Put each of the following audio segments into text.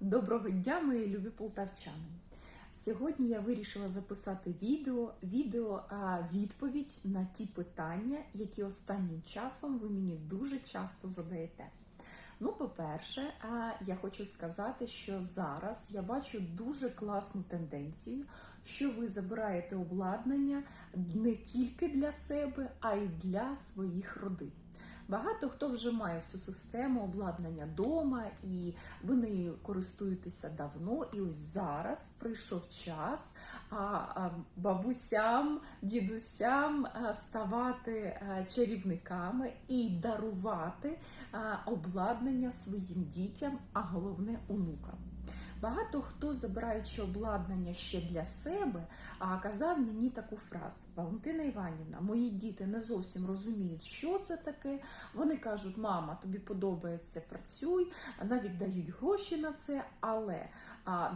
Доброго дня, мої любі полтавчани. Сьогодні я вирішила записати відео, відео відповідь на ті питання, які останнім часом ви мені дуже часто задаєте. Ну, по-перше, я хочу сказати, що зараз я бачу дуже класну тенденцію, що ви забираєте обладнання не тільки для себе, а й для своїх родин. Багато хто вже має всю систему обладнання вдома, і ви нею користуєтеся давно. І ось зараз прийшов час бабусям, дідусям ставати чарівниками і дарувати обладнання своїм дітям, а головне онукам. Багато хто, забираючи обладнання ще для себе, а казав мені таку фразу: Валентина Іванівна, мої діти не зовсім розуміють, що це таке. Вони кажуть, мама, тобі подобається, працюй, навіть дають гроші на це, але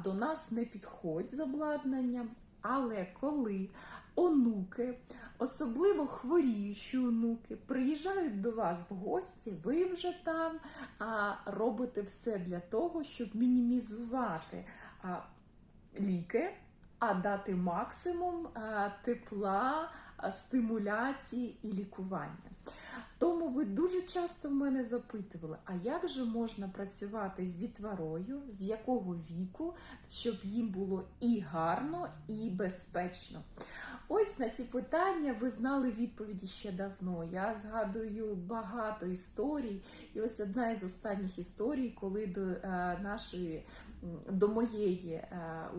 до нас не підходь з обладнанням. Але коли онуки, особливо хворіючі онуки, приїжджають до вас в гості, ви вже там а, робите все для того, щоб мінімізувати а, ліки, а дати максимум а, тепла, стимуляції і лікування. Тому ви дуже часто в мене запитували, а як же можна працювати з дітворою, з якого віку, щоб їм було і гарно, і безпечно. Ось на ці питання ви знали відповіді ще давно. Я згадую багато історій, і ось одна із останніх історій, коли до е, нашої до моєї е,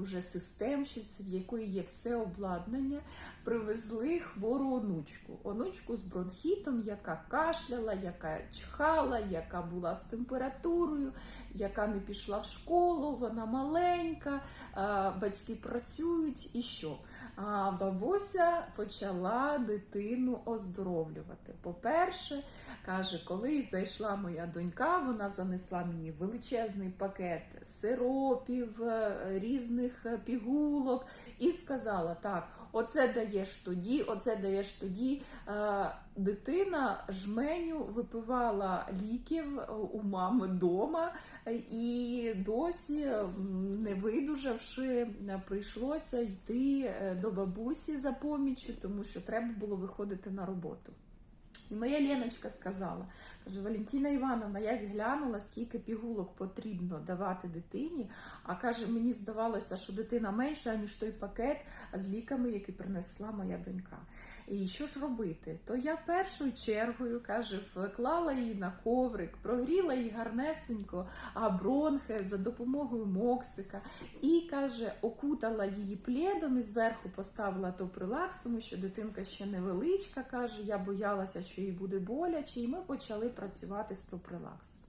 уже системщиці, в якої є все обладнання, привезли хвору онучку. Онучку з бронхітом, яка кашляла, яка чхала, яка була з температурою, яка не пішла в школу, вона маленька, е, батьки працюють і що? А бабуся почала дитину оздоровлювати. По-перше, каже, коли зайшла моя донька, вона занесла мені величезний пакет сиропів, е, різних е, пігулок і сказала: так, оце даєш тоді, оце даєш тоді. Е, Дитина жменю випивала ліків у мами вдома, і досі, не видужавши, прийшлося йти до бабусі за поміччю, тому що треба було виходити на роботу. І моя Леночка сказала, каже, Валентина Івановна, я глянула, скільки пігулок потрібно давати дитині, а каже, мені здавалося, що дитина менша, ніж той пакет з ліками, який принесла моя донька. І що ж робити? То я першою чергою каже, вклала її на коврик, прогріла її гарнесенько, а бронхи за допомогою моксика, і каже, окутала її пледом і зверху поставила топрилакс, тому що дитинка ще невеличка, каже, я боялася, що їй буде боляче, і ми почали працювати з топрилакс.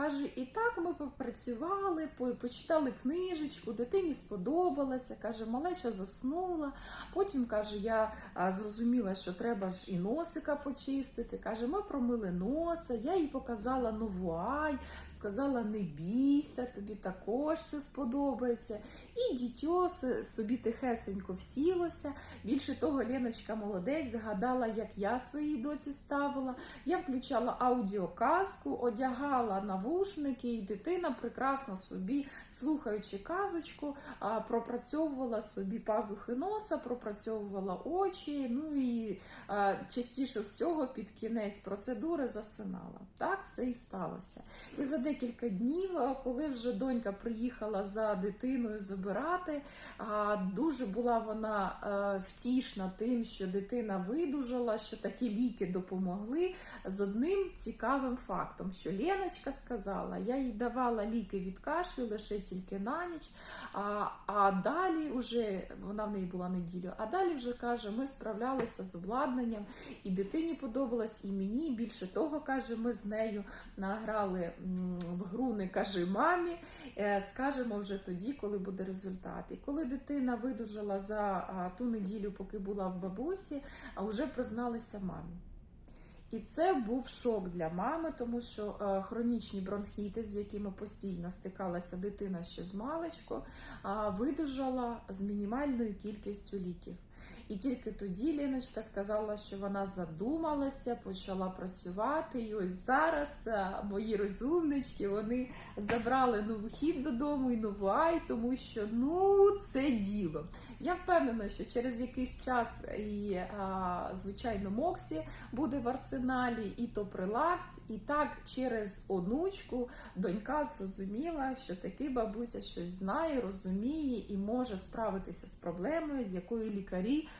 Каже, і так ми попрацювали, почитали книжечку, дитині сподобалося. Каже, малеча заснула. Потім каже, я зрозуміла, що треба ж і носика почистити. Каже, ми промили носа, я їй показала нову ай, сказала, не бійся, тобі також це сподобається. І дітьо собі тихесенько всілося. Більше того, Леночка молодець, згадала, як я своїй доці ставила. Я включала аудіоказку, одягала навушники, і дитина прекрасно собі, слухаючи казочку, пропрацьовувала собі пазухи носа, пропрацьовувала очі. Ну і частіше всього під кінець процедури засинала. Так все і сталося. І за декілька днів, коли вже донька приїхала за дитиною забирати, дуже була вона втішна тим, що дитина видужала, що такі ліки допомогли. З одним цікавим фактом, що Леночка сказала, я їй давала ліки від кашлю лише тільки на ніч. А, а далі вже вона в неї була неділю. А далі вже каже, ми справлялися з обладнанням, і дитині подобалось, і мені. Більше того, каже, ми з нею награли в гру не кажи мамі. Е, Скажемо вже тоді, коли буде результат. І коли дитина видужала за ту неділю, поки була в бабусі, а вже призналися мамі. І це був шок для мами, тому що е, хронічні бронхіти, з якими постійно стикалася дитина ще з маличку, видужала з мінімальною кількістю ліків. І тільки тоді Леночка сказала, що вона задумалася, почала працювати. І ось зараз мої розумнички вони забрали нову хід додому і нову ай, тому що ну це діло. Я впевнена, що через якийсь час і а, звичайно Моксі буде в арсеналі, і то прилакс, і так через онучку донька зрозуміла, що таки бабуся щось знає, розуміє і може справитися з проблемою, з якою лікарі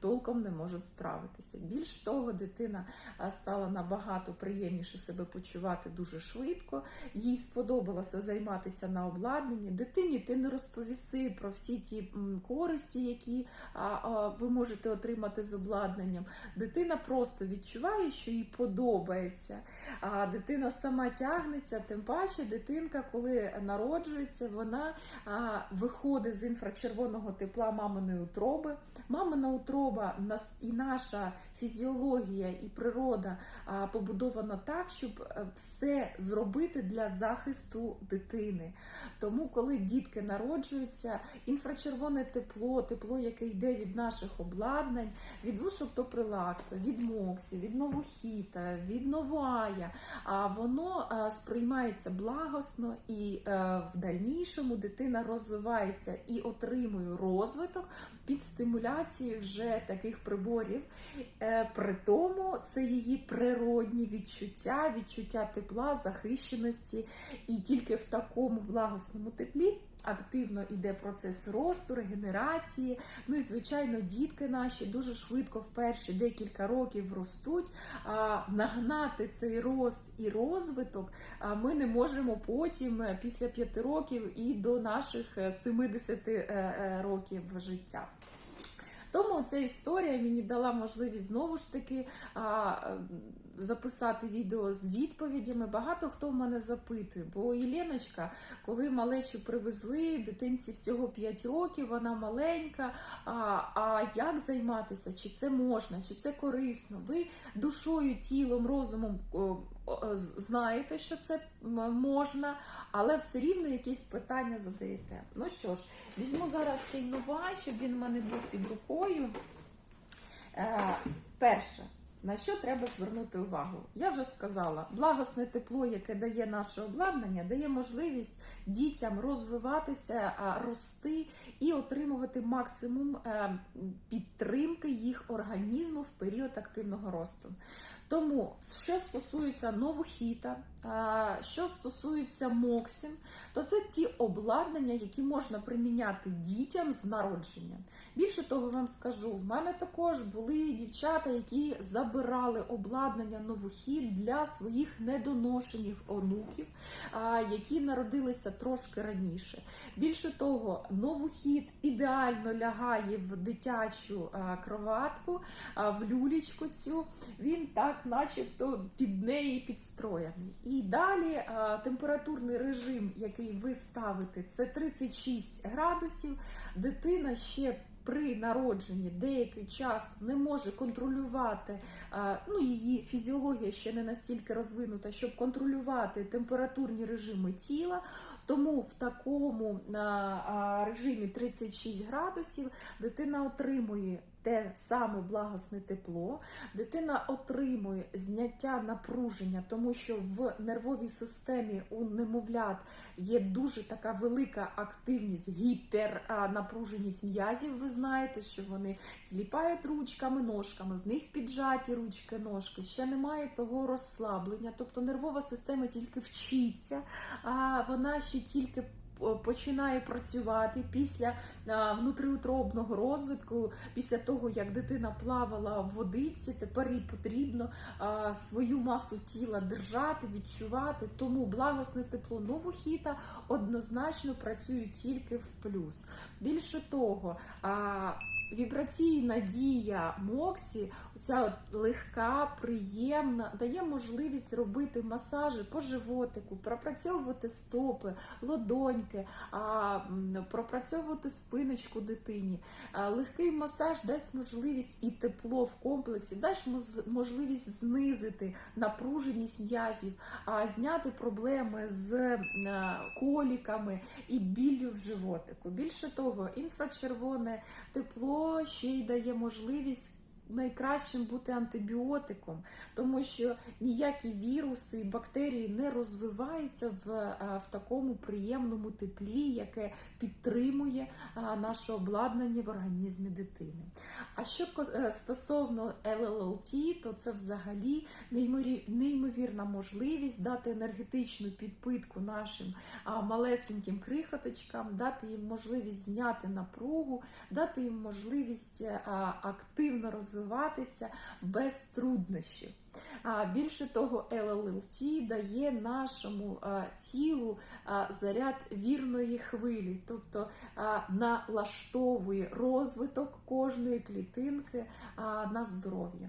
толком не можуть справитися. Більш того, дитина стала набагато приємніше себе почувати дуже швидко. Їй сподобалося займатися на обладнанні. Дитині ти не розповіси про всі ті користі, які ви можете отримати з обладнанням. Дитина просто відчуває, що їй подобається. А дитина сама тягнеться, тим паче дитинка, коли народжується, вона виходить з інфрачервоного тепла маминої утроби. Мамина утроба нас і наша фізіологія і природа побудована так, щоб е, все зробити для захисту дитини. Тому, коли дітки народжуються, інфрачервоне тепло, тепло, яке йде від наших обладнань, від вушок топрилакса, від моксі, від новохіта, від новая, а воно е, сприймається благосно і е, в дальнішому дитина розвивається і отримує розвиток під стимуляцією вже таких приборів. Е, При тому це її природні відчуття, відчуття тепла, захищеності, і тільки в такому благосному теплі. Активно йде процес росту, регенерації. Ну і звичайно, дітки наші дуже швидко в перші декілька років ростуть. А нагнати цей рост і розвиток ми не можемо потім е, після п'яти років і до наших е, 70 е, е, років життя. Тому ця історія мені дала можливість знову ж таки записати відео з відповідями. Багато хто в мене запитує, бо Єленочка, коли малечу привезли, дитинці всього 5 років, вона маленька. А, а як займатися? Чи це можна, чи це корисно? Ви душою, тілом, розумом. Знаєте, що це можна, але все рівно якісь питання задаєте. Ну що ж, візьму зараз ще й нова, щоб він в мене був під рукою. Е, перше, на що треба звернути увагу? Я вже сказала, благосне тепло, яке дає наше обладнання, дає можливість дітям розвиватися, рости і отримувати максимум е, підтримки їх організму в період активного росту. Тому, що стосується новохіта, що стосується Моксін, то це ті обладнання, які можна приміняти дітям з народженням. Більше того, вам скажу, в мене також були дівчата, які забирали обладнання новохід для своїх недоношених онуків, які народилися трошки раніше. Більше того, новохід ідеально лягає в дитячу кроватку, в люлічку цю. Він так, начебто, під неї підстроєний. І далі температурний режим, який ви ставите, це 36 градусів. Дитина ще при народженні деякий час не може контролювати, ну її фізіологія ще не настільки розвинута, щоб контролювати температурні режими тіла. Тому в такому а, режимі 36 градусів дитина отримує те саме благосне тепло, дитина отримує зняття напруження, тому що в нервовій системі у немовлят є дуже така велика активність, гіпернапруженість м'язів. Ви знаєте, що вони тіліпають ручками, ножками, в них піджаті ручки, ножки. Ще немає того розслаблення. Тобто нервова система тільки вчиться, а вона ще тільки починає працювати після а, внутріутробного розвитку, після того, як дитина плавала в водиці, тепер їй потрібно свою масу тіла держати, відчувати. Тому благосне тепло новохіта однозначно працює тільки в плюс. Більше того, вібраційна дія Моксі, ця легка, приємна, дає можливість робити масажі по животику, пропрацьовувати стопи, лодоньки, пропрацьовувати спиночку дитині. Легкий масаж дасть можливість і тепло в комплексі, дасть можливість знизити напруженість м'язів, зняти проблеми з коліками і біллю в животику. Більше того, інфрачервоне тепло то ще й дає можливість. Найкращим бути антибіотиком, тому що ніякі віруси і бактерії не розвиваються в, е, в такому приємному теплі, яке підтримує е, наше обладнання в організмі дитини. А що е, стосовно LLLT, то це взагалі неймовірна можливість дати енергетичну підпитку нашим малесеньким крихоточкам, дати їм можливість зняти напругу, дати їм можливість активно розвиватися без труднощів. Більше того, LLLT дає нашому тілу заряд вірної хвилі, тобто налаштовує розвиток кожної клітинки на здоров'я.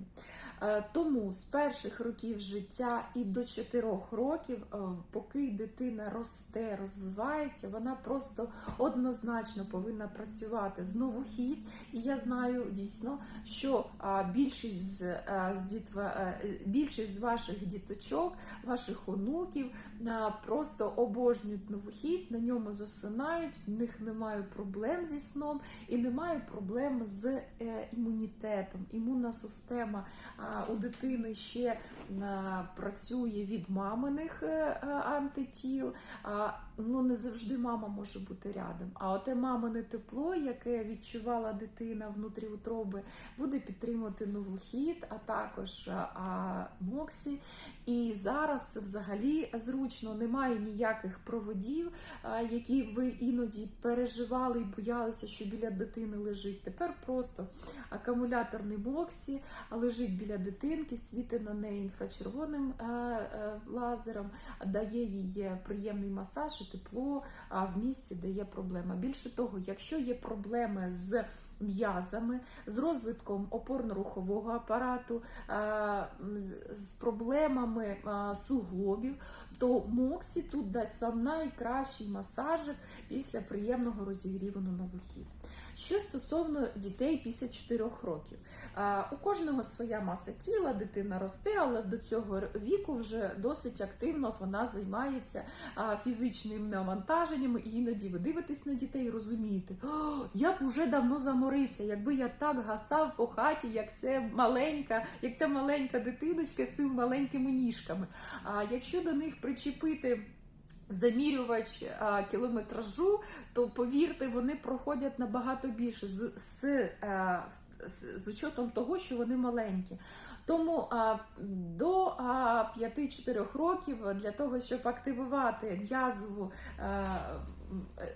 Тому з перших років життя і до 4 років, поки дитина росте, розвивається, вона просто однозначно повинна працювати з новохід. І я знаю дійсно, що більшість з, дітва, більшість з ваших діточок, ваших онуків просто обожнюють новохід, на ньому засинають, в них немає проблем зі сном і немає проблем з е, імунітетом. Імунна система у дитини ще працює від маминих е, антитіл. А, ну не завжди мама може бути рядом. А оте мамине тепло, яке відчувала дитина внутрі утроби, буде підтримувати новохід, а також а, а, моксі. І зараз це взагалі зручно, немає ніяких проводів, а, які ви іноді переживали і боялися, що біля дитини лежить. Тепер просто акумуляторний моксі лежить біля дитинки, світить на неї інфрачервоним е, е, лазером, дає їй приємний масаж тепло в місці, де є проблема. Більше того, якщо є проблеми з М'язами з розвитком опорно-рухового апарату, е, з- проблемами е, суглобів, то Моксі тут дасть вам найкращий масажик після приємного розігріву на новохід. Що стосовно дітей після 4 років, Е, у кожного своя маса тіла, дитина росте, але до цього віку вже досить активно вона займається фізичним навантаженням. І іноді ви дивитесь на дітей і розумієте, я б уже давно заморився, якби я так гасав по хаті, як це маленька, як ця маленька дитиночка з цими маленькими ніжками. А якщо до них причепити замірювач а, кілометражу, то повірте, вони проходять набагато більше з, з, е, з, з учетом того, що вони маленькі. Тому а, до а, 5-4 років для того, щоб активувати м'язову, е,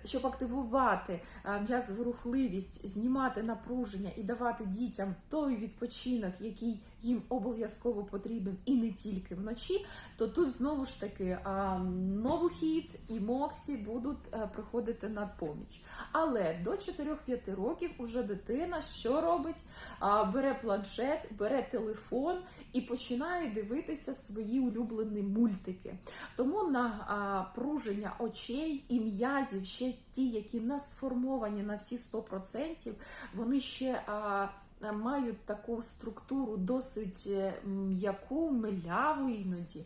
щоб активувати е, м'язову рухливість, знімати напруження і давати дітям той відпочинок, який їм обов'язково потрібен, і не тільки вночі, то тут знову ж таки а, новохід і моксі будуть е, приходити на поміч. Але до 4-5 років уже дитина що робить? Бере планшет, бере телефон і починає дивитися свої улюблені мультики. Тому напруження очей і м'язів, ще ті, які не сформовані на всі 100%, вони ще. а, Мають таку структуру досить е, м'яку, миляву іноді.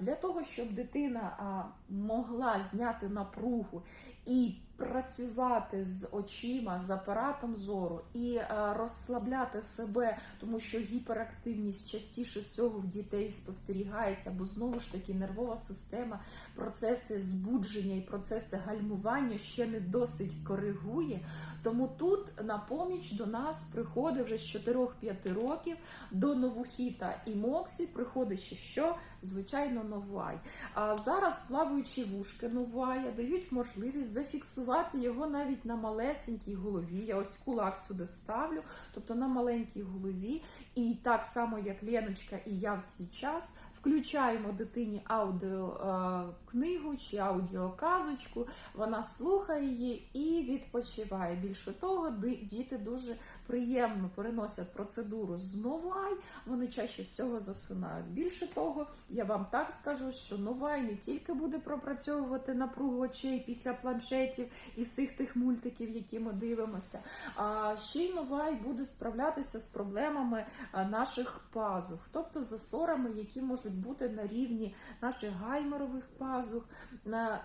Для того, щоб дитина могла зняти напругу і працювати з очима, з апаратом зору і е, розслабляти себе, тому що гіперактивність частіше всього в дітей спостерігається, бо знову ж таки нервова система, процеси збудження і процеси гальмування ще не досить коригує. Тому тут на поміч до нас приходить вже з 4-5 років до новухіта і моксі приходить ще що? Звичайно, новуай. А зараз плаваючі вушки новуая дають можливість зафіксувати його навіть на малесенькій голові. Я ось кулак сюди ставлю, тобто на маленькій голові. І так само, як Леночка і я в свій час, включаємо дитині аудіокнигу чи аудіоказочку, вона слухає її і відпочиває. Більше того, діти дуже приємно переносять процедуру з новуай, вони чаще всього засинають. Більше того, я вам так скажу, що Новай не тільки буде пропрацьовувати напругу очей після планшетів і всіх тих мультиків, які ми дивимося, а ще й Новай буде справлятися з проблемами наших пазух, тобто засорами, які можуть бути на рівні наших гайморових пазух,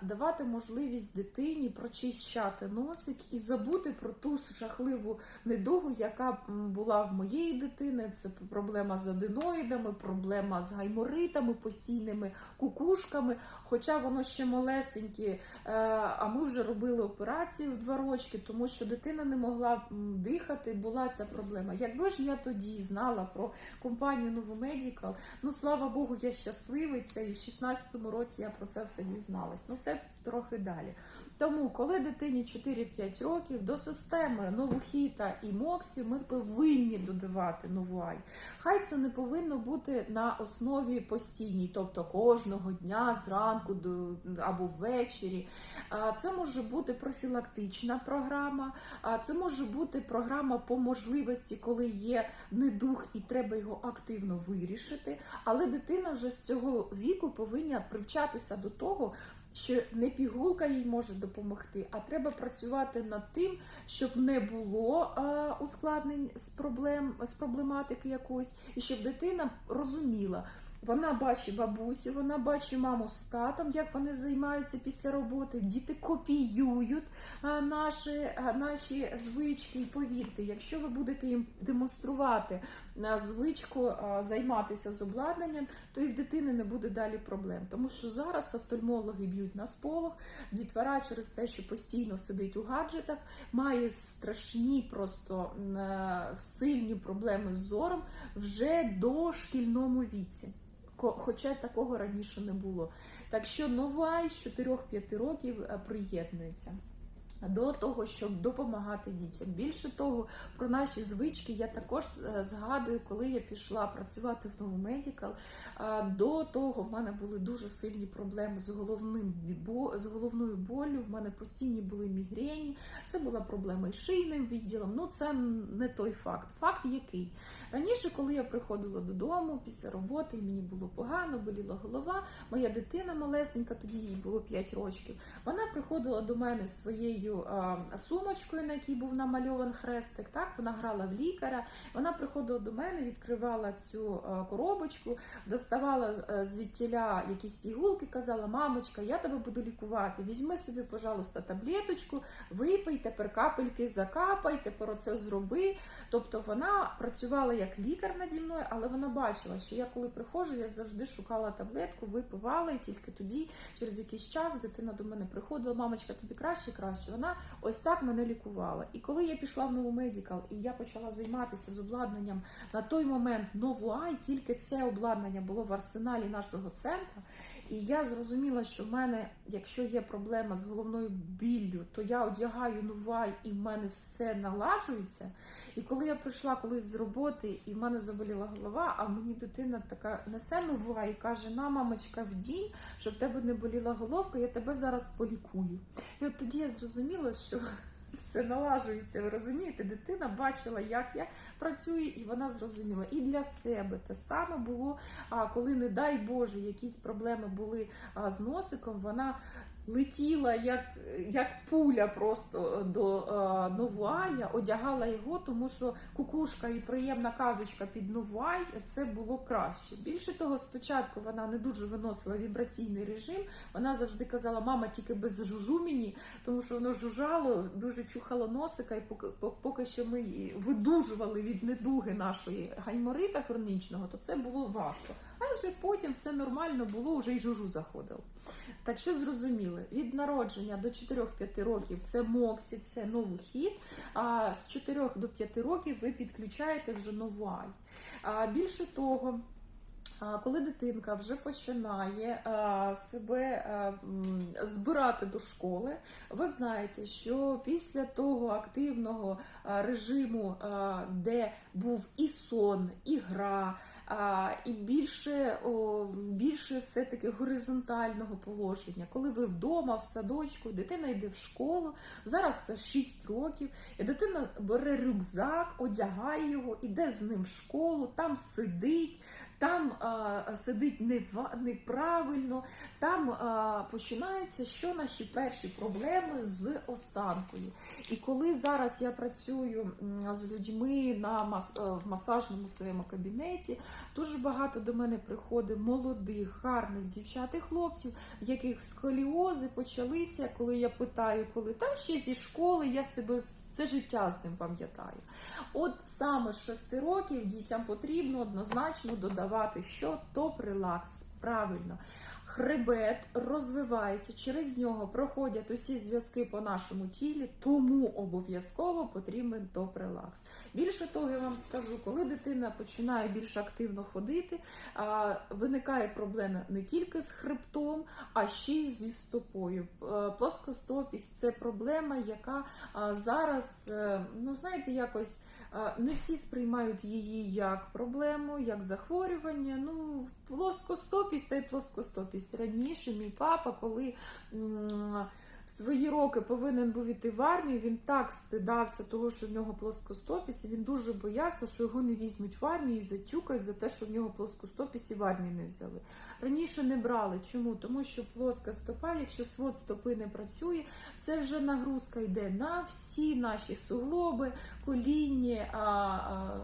давати можливість дитині прочищати носик і забути про ту жахливу недугу, яка була в моєї дитини. Це проблема з аденоїдами, проблема з гайморитами, постійними кукушками. Хоча воно ще малесеньке, е, а ми вже робили операцію в два рочки, тому що дитина не могла дихати. Була ця проблема. Якби ж я тоді знала про компанію Новомедікал, ну слава Богу, я щасливиця, і в 16-му році я про це все дізналась. Ну це трохи далі. Тому, коли дитині 4-5 років до системи Новохіта і Моксі ми повинні додавати новуай. Хай це не повинно бути на основі постійній, тобто кожного дня зранку або ввечері. Це може бути профілактична програма, а це може бути програма по можливості, коли є недух і треба його активно вирішити. Але дитина вже з цього віку повинна привчатися до того, що не пігулка їй може допомогти, а треба працювати над тим, щоб не було а, ускладнень з проблем з проблематики якоїсь, і щоб дитина розуміла. Вона бачить бабусю, вона бачить маму з татом, як вони займаються після роботи. Діти копіюють наші, наші звички. І повірте, якщо ви будете їм демонструвати звичку займатися з обладнанням, то і в дитини не буде далі проблем. Тому що зараз офтальмологи б'ють на сполох, дітвора через те, що постійно сидить у гаджетах, має страшні, просто сильні проблеми з зором вже до шкільному віці. Хоча такого раніше не було. Так що нова з 4-5 років е, приєднується. До того, щоб допомагати дітям. Більше того, про наші звички я також е, згадую, коли я пішла працювати в Новомедікал. До того в мене були дуже сильні проблеми з головним з головною болю. В мене постійні були мігрені. Це була проблема із шийним відділом. Ну це не той факт. Факт який раніше, коли я приходила додому після роботи, і мені було погано, боліла голова. Моя дитина малесенька, тоді їй було 5 років. Вона приходила до мене своєю сумочкою, на якій був намальований хрестик. Так, вона грала в лікаря. Вона приходила до мене, відкривала цю коробочку, доставала е, звідтіля якісь ігулки, казала: Мамочка, я тебе буду лікувати. Візьми собі, пожалуйста, таблеточку, випий, тепер капельки закапай, тепер оце зроби. Тобто вона працювала як лікар наді мною, але вона бачила, що я коли приходжу, я завжди шукала таблетку, випивала, і тільки тоді, через якийсь час, дитина до мене приходила, мамочка, тобі краще, краще. Вона ось так мене лікувала. І коли я пішла в нову медикал, і я почала займатися з обладнанням на той момент нову ай, тільки це обладнання було в арсеналі нашого центру. І я зрозуміла, що в мене, якщо є проблема з головною біллю, то я одягаю новай і в мене все налажується. І коли я прийшла колись з роботи, і в мене заболіла голова, а мені дитина така несе новай і каже: на, мамочка, вдінь, щоб тебе не боліла головка, я тебе зараз полікую. І от тоді я зрозуміла, що все налажується. Ви розумієте, дитина бачила, як я працюю, і вона зрозуміла. І для себе те саме було. Коли, не дай Боже, якісь проблеми були з носиком, вона. Летіла як, як пуля просто до е, Новуая, одягала його, тому що кукушка і приємна казочка під Новуай це було краще. Більше того, спочатку вона не дуже виносила вібраційний режим. Вона завжди казала, мама, тільки без жужу мені, тому що воно жужжало, дуже чухало носика, і поки, по- поки що ми її видужували від недуги нашої гайморита хронічного, то це було важко. А вже потім все нормально було, вже й жужу заходило. Так що зрозуміли, від народження до 4-5 років це Моксі, це новий хід, а з 4 до 5 років ви підключаєте вже новай. А більше того, коли дитинка вже починає себе збирати до школи, ви знаєте, що після того активного режиму, де був і сон, і гра, і більше, більше все-таки горизонтального положення, коли ви вдома, в садочку, дитина йде в школу, зараз це 6 років, і дитина бере рюкзак, одягає його, іде з ним в школу, там сидить, там а, сидить неправильно, там а, починаються що наші перші проблеми з осанкою. І коли зараз я працюю з людьми на мас, е, в масажному своєму кабінеті, дуже багато до мене приходить молодих, гарних дівчат і хлопців, яких сколіози почалися, коли я питаю, коли та ще зі школи я себе все життя з ним пам'ятаю. От саме з 6 років дітям потрібно однозначно додавати, що топ-релакс. Правильно. Хребет розвивається, через нього проходять усі зв'язки по нашому тілі, тому обов'язково потрібен топ-релакс. Більше того, я вам скажу, коли дитина починає більш активно ходити, виникає проблема не тільки з хребтом, а ще й зі стопою. Е, Плоскостопість це проблема, яка зараз, е, ну знаєте, якось. Не всі сприймають її як проблему, як захворювання. Ну, плоскостопість та й плоскостопість. Раніше мій папа, коли в свої роки повинен був іти в армію, він так стидався того, що в нього плоскостопість, і він дуже боявся, що його не візьмуть в армію і затюкають за те, що в нього плоскостопість і в армію не взяли. Раніше не брали. Чому? Тому що плоска стопа, якщо свод стопи не працює, це вже нагрузка йде на всі наші суглоби, колінні, а, а,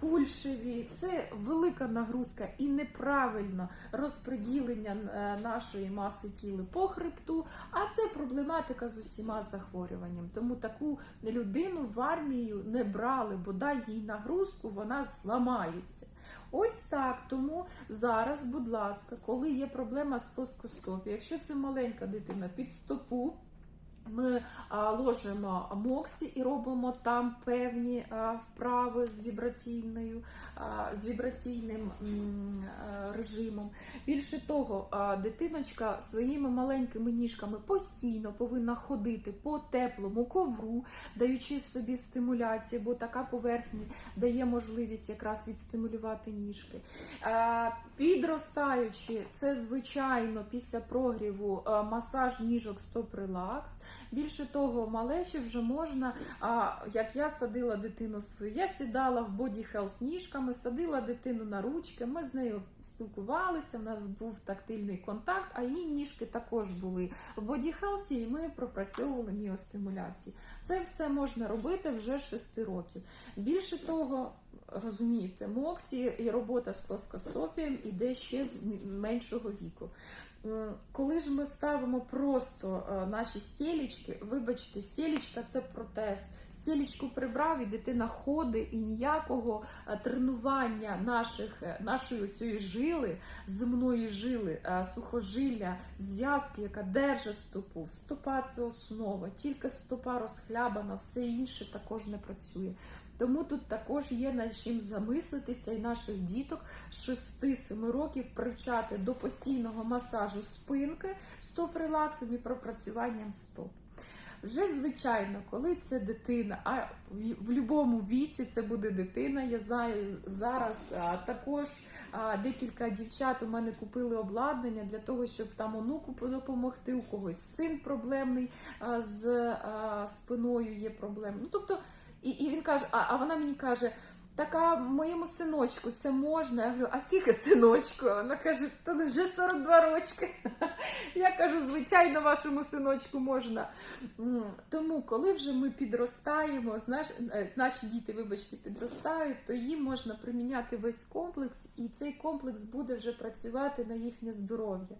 кульшеві. Це велика нагрузка і неправильно розподілення е, нашої маси тіла по хребту, а це проблематика з усіма захворюванням. Тому таку людину в армію не брали, бо дай їй нагрузку, вона зламається. Ось так. Тому зараз, будь ласка, коли є проблема з плоскостопією, якщо це маленька дитина під стопу. Ми ложимо моксі і робимо там певні вправи з вібраційною, з вібраційним режимом. Більше того, дитиночка своїми маленькими ніжками постійно повинна ходити по теплому ковру, даючи собі стимуляцію, бо така поверхня дає можливість якраз відстимулювати ніжки. Підростаючи, це звичайно після прогріву масаж ніжок стоп-релакс. Більше того, малечі вже можна, як я садила дитину свою, я сідала в боді хелс ніжками, садила дитину на ручки, ми з нею спілкувалися, у нас був тактильний контакт, а її ніжки також були в боді хелсі, і ми пропрацьовували міостимуляції. Це все можна робити вже 6 років. Більше того, розумієте, моксі і робота з плоскостопієм іде ще з меншого віку. Коли ж ми ставимо просто е, наші стілечки, вибачте, стілечка це протез. Стілечку прибрав і дитина ходить, і ніякого е, тренування наших, е, нашої цієї жили, земної жили, сухожилля, зв'язки, яка держить стопу. Стопа це основа, тільки стопа розхлябана, все інше також не працює. Тому тут також є над чим замислитися і наших діток з 6-7 років привчати до постійного масажу спинки стоп-релаксом і пропрацюванням стоп. Вже звичайно, коли це дитина, а в будь-якому віці це буде дитина. Я знаю зараз а, також а, декілька дівчат у мене купили обладнання для того, щоб там онуку допомогти. У когось син проблемний а, з а, спиною є проблем. Ну тобто, і, і він каже: а, а вона мені каже. Така моєму синочку це можна. Я говорю, а скільки синочку? Вона каже, та ну вже 42 рочки. Я кажу, звичайно, вашому синочку можна. Тому, коли вже ми підростаємо, знаєш, е, наші діти, вибачте, підростають, то їм можна приміняти весь комплекс, і цей комплекс буде вже працювати на їхнє здоров'я.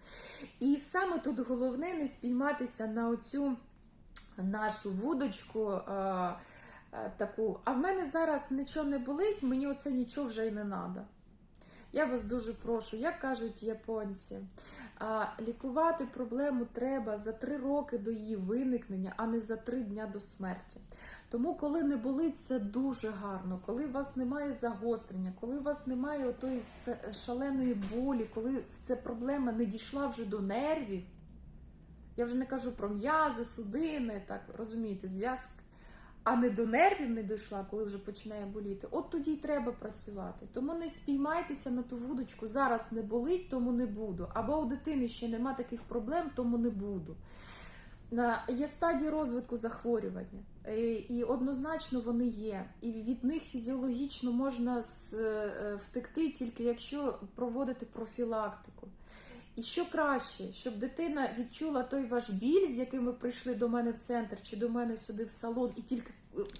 І саме тут головне не спійматися на оцю нашу вудочку. Е, Таку, а в мене зараз нічого не болить, мені оце нічого вже й не треба. Я вас дуже прошу, як кажуть японці, лікувати проблему треба за три роки до її виникнення, а не за три дня до смерті. Тому, коли не болить, це дуже гарно. Коли у вас немає загострення, коли у вас немає отої шаленої болі, коли ця проблема не дійшла вже до нервів. Я вже не кажу про м'язи, судини, так розумієте, зв'язки. А не до нервів не дійшла, коли вже починає боліти. От тоді й треба працювати. Тому не спіймайтеся на ту вудочку. Зараз не болить, тому не буду. Або у дитини ще нема таких проблем, тому не буду. Є стадії розвитку захворювання, і однозначно вони є. І від них фізіологічно можна е, втекти тільки якщо проводити профілактику. І що краще, щоб дитина відчула той ваш біль, з яким ви прийшли до мене в центр чи до мене сюди в салон, і тільки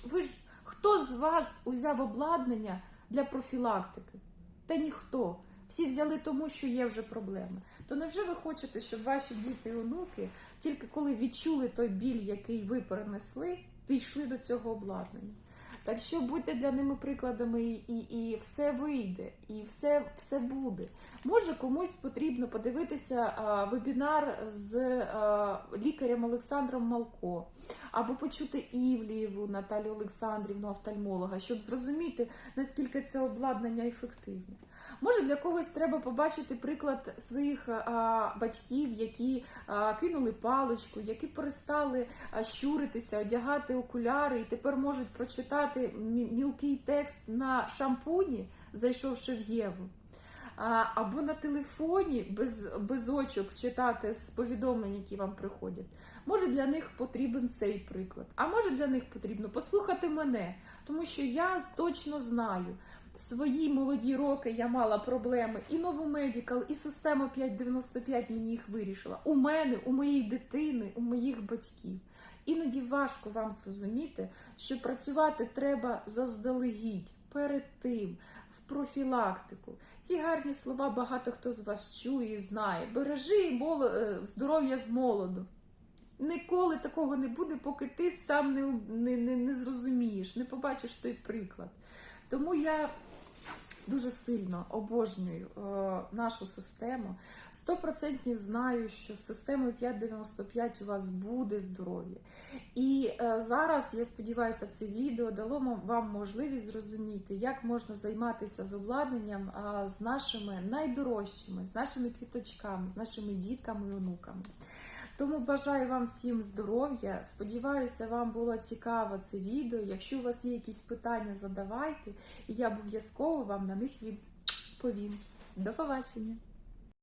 ви ж хто з вас узяв обладнання для профілактики? Та ніхто. Всі взяли тому, що є вже проблеми. То невже ви хочете, щоб ваші діти і онуки, тільки коли відчули той біль, який ви перенесли, пішли до цього обладнання? Так що будьте для ними прикладами, і, і, і все вийде, і все, все буде. Може, комусь потрібно подивитися а, вебінар з а, лікарем Олександром Малко, або почути Івлієву Наталію Олександрівну, офтальмолога, щоб зрозуміти, наскільки це обладнання ефективне. Може, для когось треба побачити приклад своїх а, батьків, які а, кинули паличку, які перестали а, щуритися, одягати окуляри і тепер можуть прочитати мілкий текст на шампуні, зайшовши в Єву. Або на телефоні без, без очок читати з повідомлень, які вам приходять. Може для них потрібен цей приклад, а може для них потрібно послухати мене, тому що я точно знаю. В свої молоді роки я мала проблеми і нову медикал, і система 595 мені їх вирішила. У мене, у моєї дитини, у моїх батьків. Іноді важко вам зрозуміти, що працювати треба заздалегідь, перед тим, в профілактику. Ці гарні слова багато хто з вас чує і знає. Бережи е, здоров'я з молоду. Ніколи такого не буде, поки ти сам не, не, не, не зрозумієш, не побачиш той приклад. Тому я дуже сильно обожнюю е, нашу систему. 100% знаю, що з системою 595 у вас буде здоров'я. І е, зараз я сподіваюся, це відео дало вам можливість зрозуміти, як можна займатися з обладнанням з нашими найдорожчими, з нашими квіточками, з нашими дітками і онуками. Тому бажаю вам всім здоров'я. Сподіваюся, вам було цікаво це відео. Якщо у вас є якісь питання, задавайте, і я обов'язково вам на них відповім. До побачення!